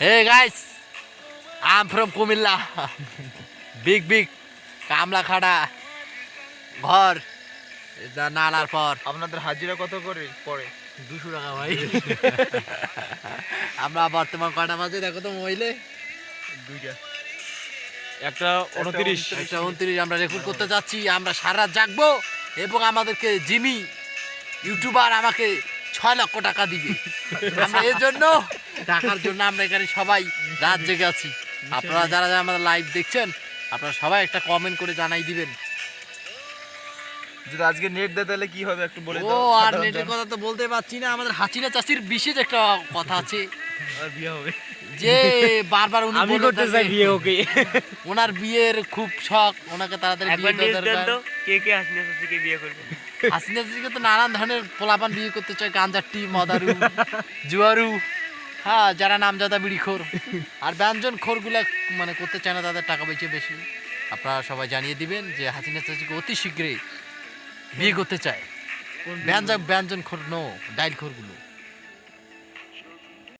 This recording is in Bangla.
Hey guys, I'm from Kumilla. big big. কামলা খাড়া ঘর নালার পর। আপনাদের হাজিরা কত করে পড়ে? দুশো টাকা ভাই। আমরা বর্তমান কটা বাজে? দেখো তো মোবাইলে। দুইটা। একটা উনত্রিশ। একটা উনত্রিশ আমরা রেকর্ড করতে যাচ্ছি। আমরা সারা জাগবো এবং আমাদেরকে জিমি ইউটিউবার আমাকে ছয় লক্ষ টাকা দিবে। আমরা এর জন্য টাকার জন্য আমরা এখানে সবাই রাত জেগে আছি। আপনারা যারা যারা আমাদের লাইভ দেখছেন আপনারা সবাই একটা কমেন্ট করে জানাই দিবেন। যদি আজকে নেট দেয় তাহলে কি হবে একটু বলে ও আর নেটের কথা তো বলতে পারছি না আমাদের হাসিনা চাষির বিশেষ একটা কথা আছে। বিয়ে হবে। যে বারবার উনি আমি করতে চাই বিয়ে ওকে। ওনার বিয়ের খুব শখ ওনাকে তাড়াতাড়ি বিয়ে দরকার। কে কে হাসিনা চাচিকে বিয়ে করবে? হাসিনা চাষিকে তো নানান ধরনের পোলাপান বিয়ে করতে চায় গাঞ্জাটি মদারু জুয়ারু। হ্যাঁ যারা নামজাদা বিড়িখোর আর ব্যঞ্জন খোরগুলা মানে করতে চায় না তাদের টাকা পয়সা বেশি। আপনারা সবাই জানিয়ে দিবেন যে হাসিনা চাচিকে অতি শীঘ্রই বিয়ে করতে চায়। ব্যঞ্জন ব্যঞ্জন খোর নো ডাইল খোরগুলো।